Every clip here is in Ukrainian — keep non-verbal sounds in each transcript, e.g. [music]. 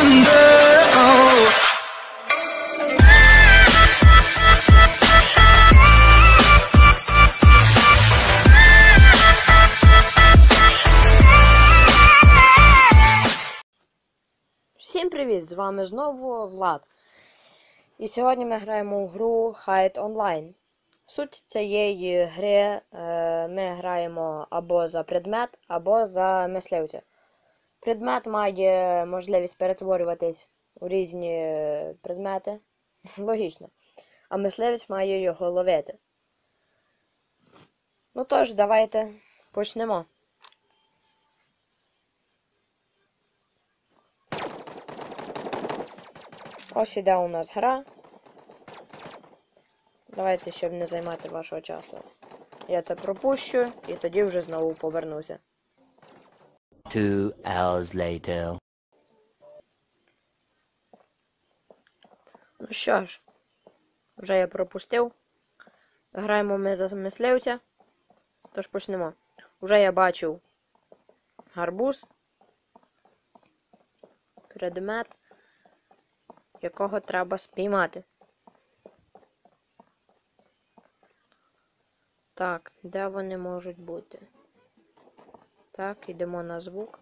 Oh. Всім привіт! З вами знову Влад. І сьогодні ми граємо в гру Hide Online. Суть цієї гри е, ми граємо або за предмет, або за мисливця. Предмет має можливість перетворюватись у різні е, предмети. [laughs] Логічно. А мисливець має його ловити. Ну тож, давайте почнемо. Ось іде у нас гра. Давайте, щоб не займати вашого часу. Я це пропущу і тоді вже знову повернуся. Two hours later. Ну що ж, вже я пропустив. Граємо ми за мисливця. Тож почнемо. Уже я бачив гарбуз. Предмет, якого треба спіймати. Так, де вони можуть бути? Так, йдемо на звук.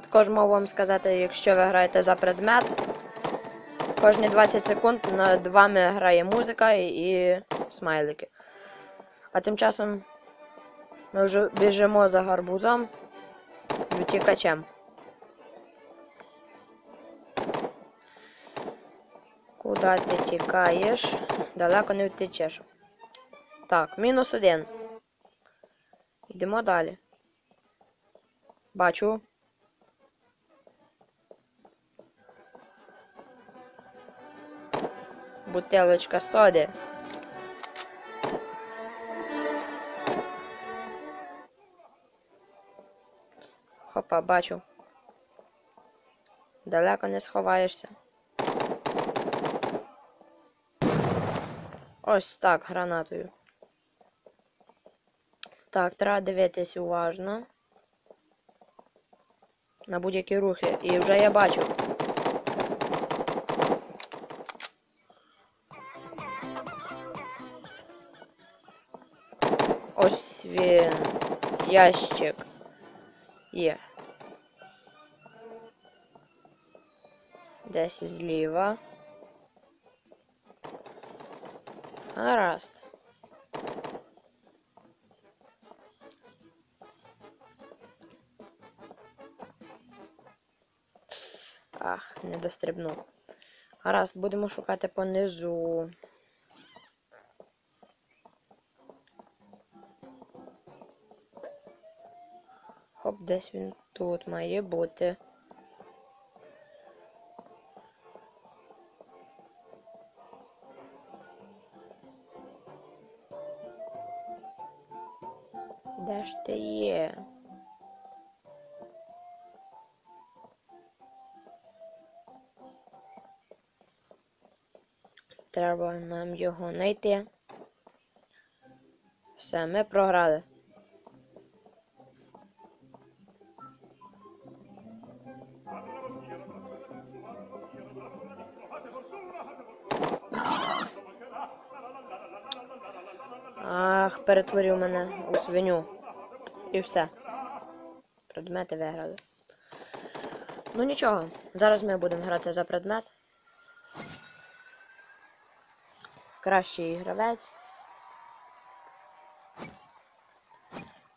Також можу вам сказати, якщо ви граєте за предмет, кожні 20 секунд над вами грає музика і, смайлики. А тим часом ми вже біжимо за гарбузом втікачем. Куди ти тікаєш? Далеко не втечеш. Так, мінус один. Йдемо далі. Бачу. Бутилочка соди. Хопа, бачу. Далеко не сховаєшся. Ось так, гранатою. Так, треба дивитись уважно. На будь-які рухи. І вже я бачу. Ось він. Ящик. Є. Десь зліва. Гаразд. Ах, не дострибнув. Гаразд, будемо шукати понизу. Хоп, десь він тут має бути. Де ж ти є? Треба нам його знайти. Все, ми програли. Ах, перетворив мене у свиню. І все. Предмети виграли. Ну нічого, зараз ми будемо грати за предмет. Кращий гравець.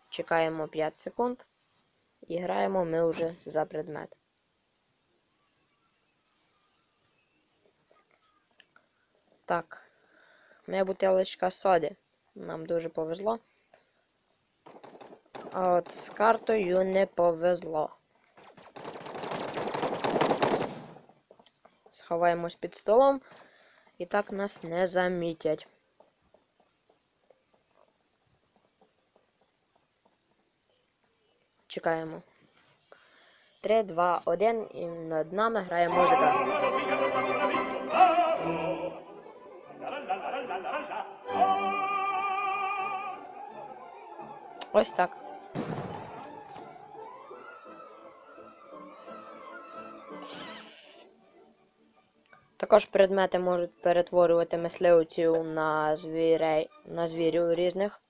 Чекаємо 5 секунд. І граємо ми вже за предмет. Так. Моя бутилочка соди. Нам дуже повезло. А от з картою не повезло. Сховаємось під столом. І так нас не замітять. Чекаємо. 3, 2, 1 і над нами грає музика. Ось так. Також предмети можуть перетворювати мисливців на звірей, на звірів різних.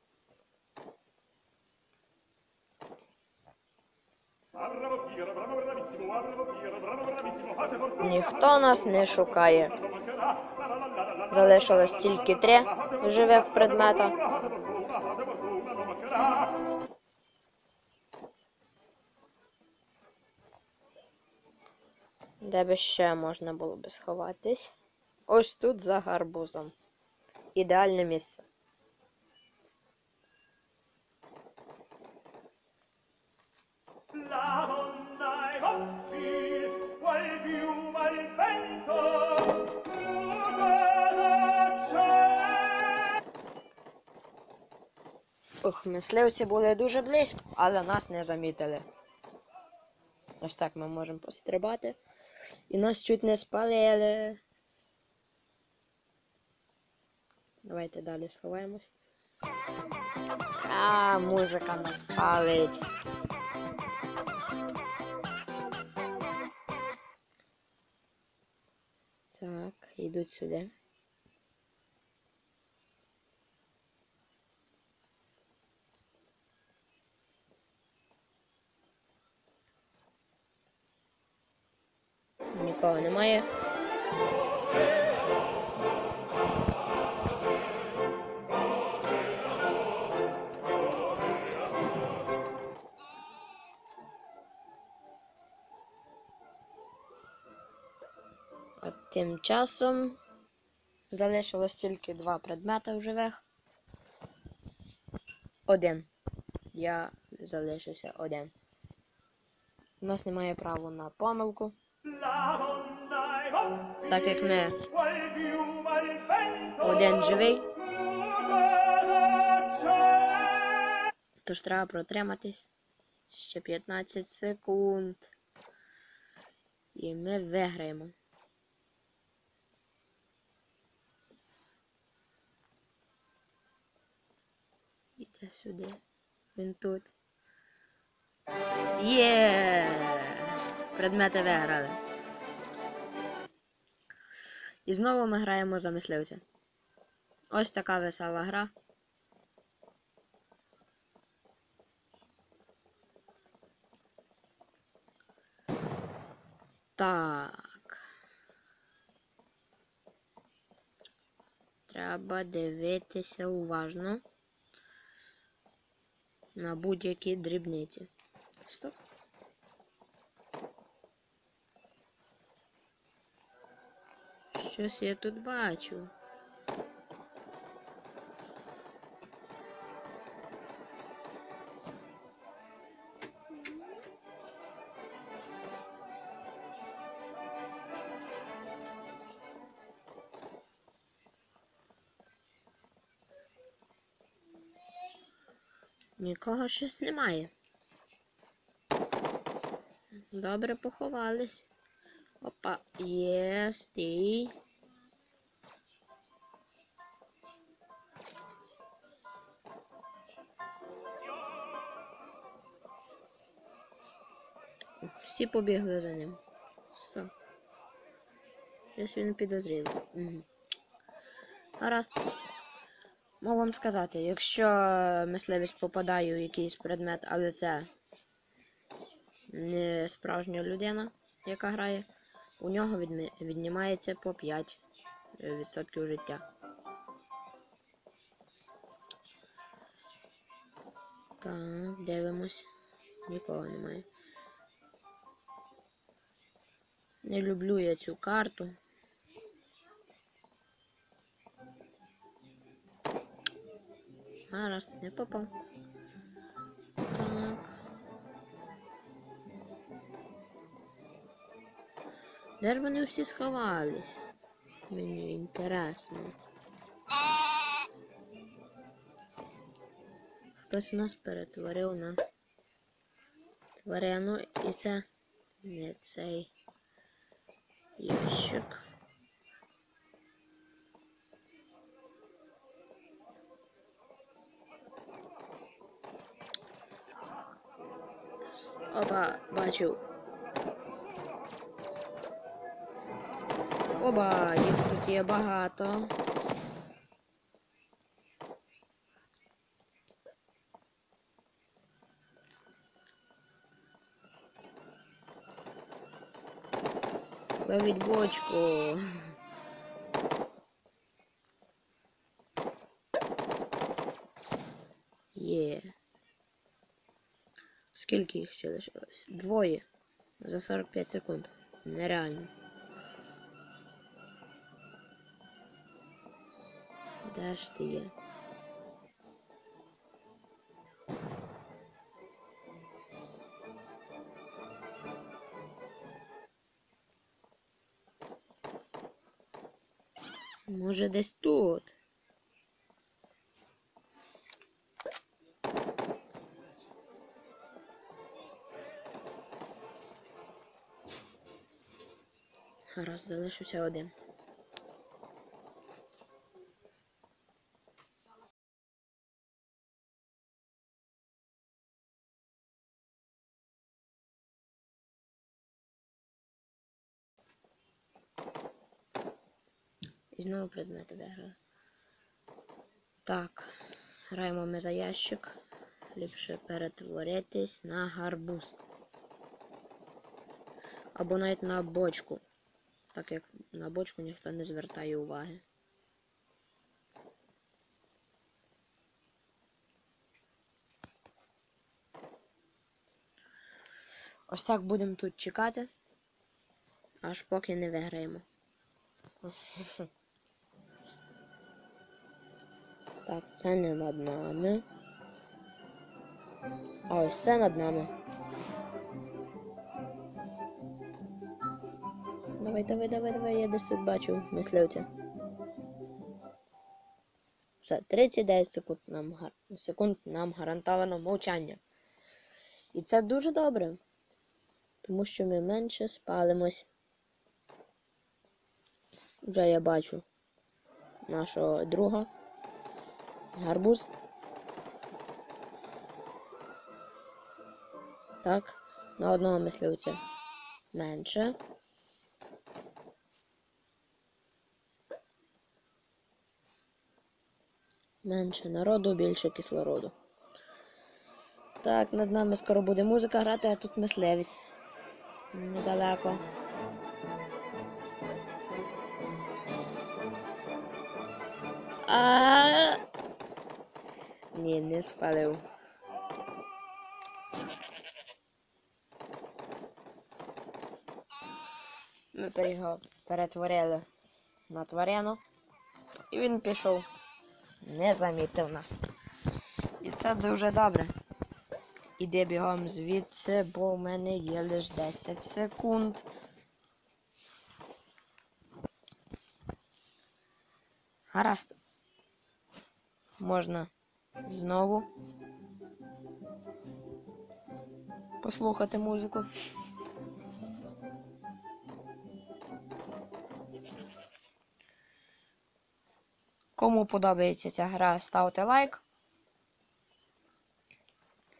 Ніхто нас не шукає. Залишилось тільки три живих предмета. Де би ще можна було би сховатись? Ось тут за гарбузом. Ідеальне місце. Ух, мисливці були дуже близько, але нас не замітили. Ось так ми можемо пострибати. І нас чуть не спалили. Давайте далі сховаємось. А, музика нас палить. Так, йдуть сюди. Нікого немає. А тим часом залишилось тільки два предмети в живих. Один. Я залишився один. У нас немає права на помилку. Так як ми один живий, тож треба протриматись ще 15 секунд. І ми виграємо. Іде сюди. Він тут. Є! Предмети виграли. І знову ми граємо за мисливця. Ось така весела гра. Так. Треба дивитися уважно на будь-які дрібниці. Стоп. Щось я тут бачу. Нікого щось немає. Добре поховались. Опа, є, стій. Всі побігли за ним. Все. Щось він підозрілий. Угу. Гаразд. Можу вам сказати, якщо мисливець попадає у якийсь предмет, але це не справжня людина, яка грає, у нього віднімається по 5% життя. Так, дивимось. Нікого немає. Не люблю я цю карту. Гаразд, не попав. Так. Де ж вони всі сховались? Мені інтересно. Хтось нас перетворив на тварину і це не цей ящик. Опа, бачу. Оба, їх тут є багато. Ловіть бочку. Є. Скільки їх ще лишилось? Двоє. За 45 секунд. Нереально. Де ж ти є? Може десь тут. Гаразд, залишився один. Знову предмети виграли. Так, граємо ми за ящик. Ліпше перетворитись на гарбуз. Або навіть на бочку. Так як на бочку ніхто не звертає уваги. Ось так будемо тут чекати, аж поки не виграємо. [laughs] Так, це не над нами. А ось це над нами. Давай, давай, давай, давай, я десь тут бачу мисливця. Все, 39 секунд нам, секунд нам гарантовано мовчання. І це дуже добре. Тому що ми менше спалимось. Вже я бачу нашого друга. Гарбуз. Так, на одного мисливця менше. Менше народу, більше кислороду. Так, над нами скоро буде музика грати, а тут мисливець. Недалеко. А. Ні, не спалив. Ми його перетворили на тварину. І він пішов. Не замітив нас. І це дуже добре. Іди бігом звідси, бо в мене є лише 10 секунд. Гаразд. Можна знову послухати музику. Кому подобається ця гра, ставте лайк.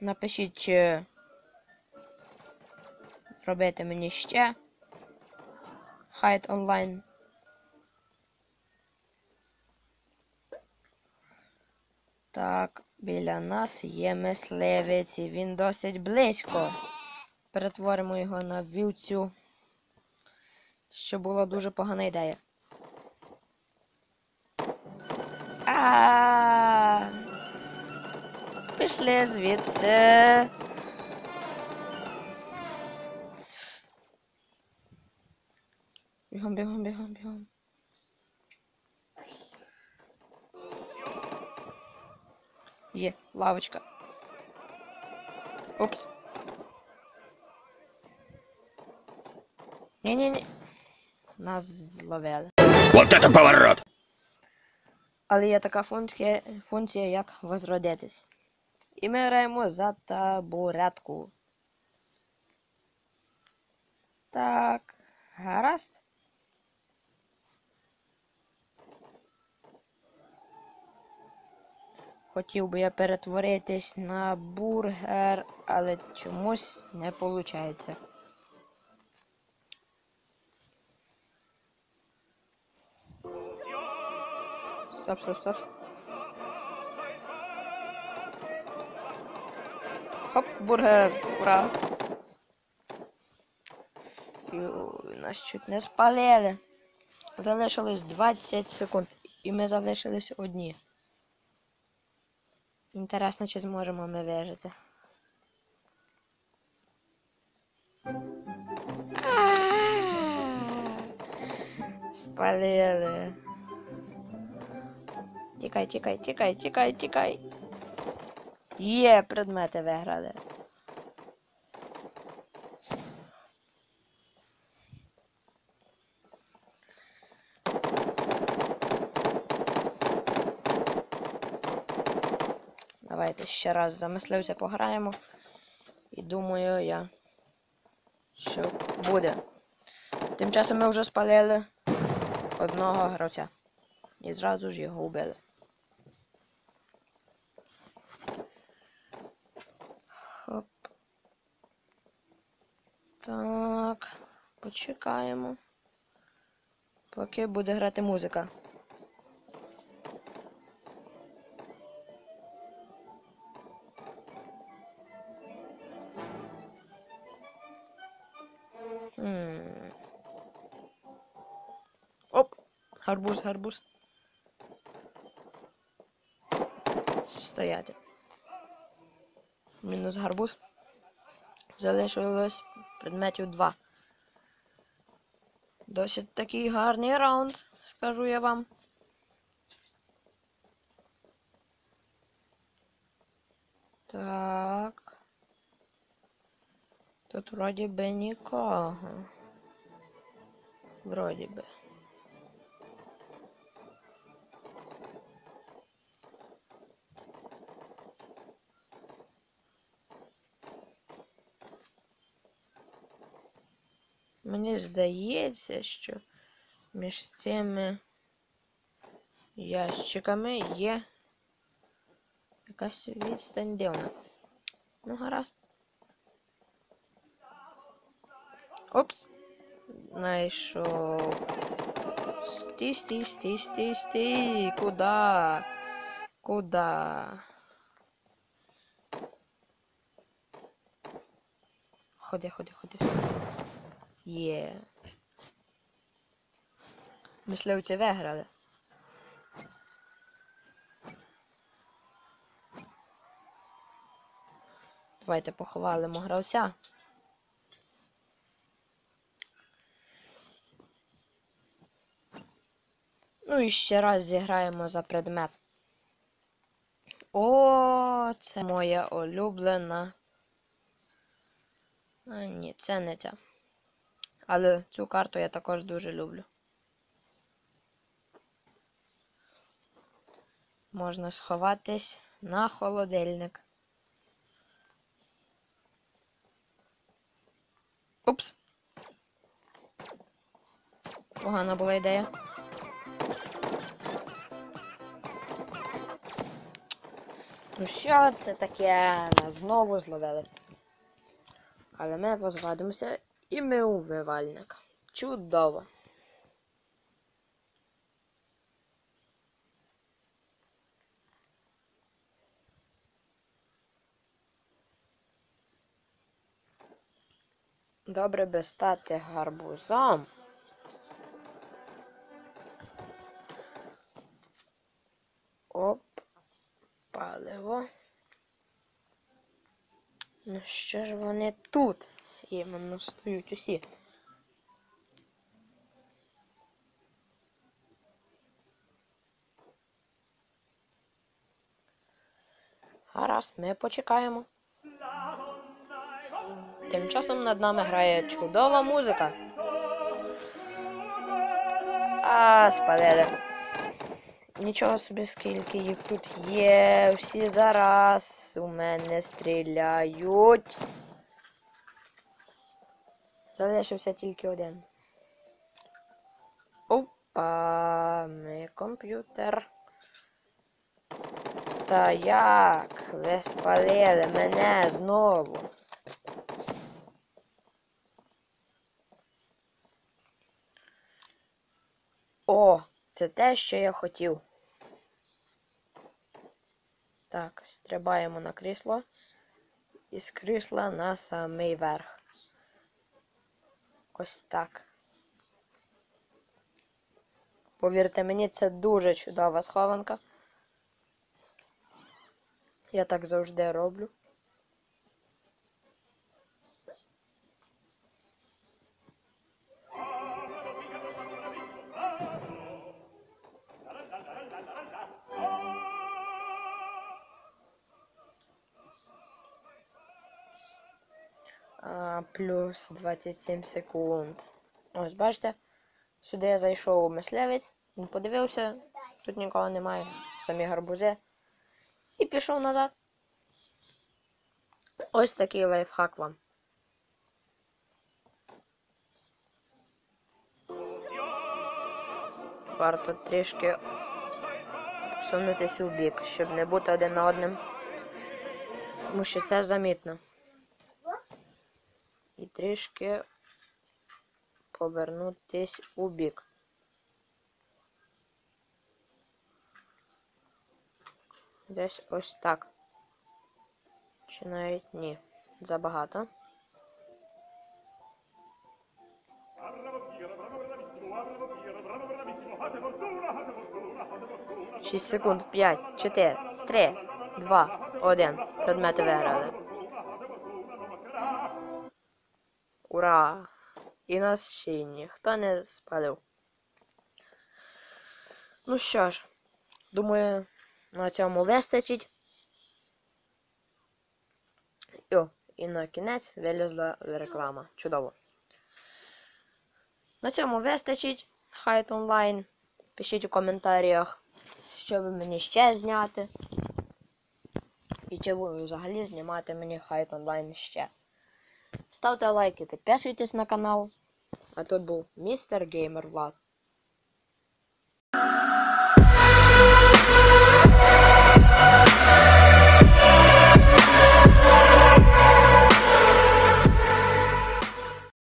Напишіть, чи робити мені ще хайт онлайн. Біля нас є мисливець, і він досить близько. Перетворимо його на вівцю, що була дуже погана ідея. А. Пішли звідси. Бігом, бігом, бігом, бігом. Є, лавочка. Упс. Ні-ні-ні. Нас зловили. Вот это поворот! Але є така функція, функція як возродитись. І ми граємо за табуретку. Так, гаразд. Хотів би я перетворитись на бургер, але чомусь не виходить. Стоп, стоп, стоп. Хоп, бургер, ура! Ю, нас чуть не спалили. Залишилось 20 секунд, і ми залишились одні. Інтересно, чи зможемо ми вижити. Спалили. Тікай, тікай, тікай, тікай, тікай. Є, предмети виграли. Давайте ще раз замислився, пограємо. І думаю я, що буде. Тим часом ми вже спалили одного гравця. І зразу ж його вбили. Хоп. Так. Почекаємо. Поки буде грати музика. Гарбуз, гарбуз. Стояти. Мінус гарбуз. Залишилось предметів два. Досить такий гарний раунд, скажу я вам. Так. Тут вроді би нікого. Вроді би. Мені здається, що між цими ящиками є якась відстань дивна. Ну, гаразд. Опс. Знайшов. Стій, стій, стій, стій, стій. Куда? Куда? Ходи, ходи, ходи. Є. Мисливці виграли. Давайте поховалимо гравця. Ну і ще раз зіграємо за предмет. О, це моя улюблена. А, ні, це не ця. Але цю карту я також дуже люблю. Можна сховатись на холодильник. Упс. Погана була ідея. Ну що це таке? Нас знову зловили. Але ми позбавимося і ми убивальник. Чудово. Добре би стати гарбузом. Оп, паливо. Ну що ж вони тут? Іменно стоять усі. Гаразд, ми почекаємо. Тим часом над нами грає чудова музика. А, спалили. Нічого собі, скільки їх тут є. Всі зараз у мене стріляють. Залишився тільки один. Опа, ми комп'ютер. Та як? Ви спалили мене знову. О, це те, що я хотів. Так, стрибаємо на крісло. І з крісла на самий верх. Ось так. Повірте мені, це дуже чудова схованка. Я так завжди роблю. Плюс 27 секунд. Ось, бачите, сюди я зайшов у мисливець, він подивився, тут нікого немає, самі гарбузи. І пішов назад. Ось такий лайфхак вам. Варто трішки посунутися у бік, щоб не бути один на одним. Тому що це замітно. І трішки повернутись у бік. Десь ось так. Чи навіть ні. Забагато. Шість секунд. П'ять, чотири, три, два, один. Предмети виграли. Ура! І нас ще ніхто не спалив. Ну що ж, думаю, на цьому вистачить. О, і на кінець вилізла реклама. Чудово. На цьому вистачить. Хайт онлайн. Пишіть у коментарях, що ви мені ще зняти. І чи ви взагалі знімати мені хайт онлайн ще. Ставте лайки, підписуйтесь на канал. А тут був містер Геймер Влад.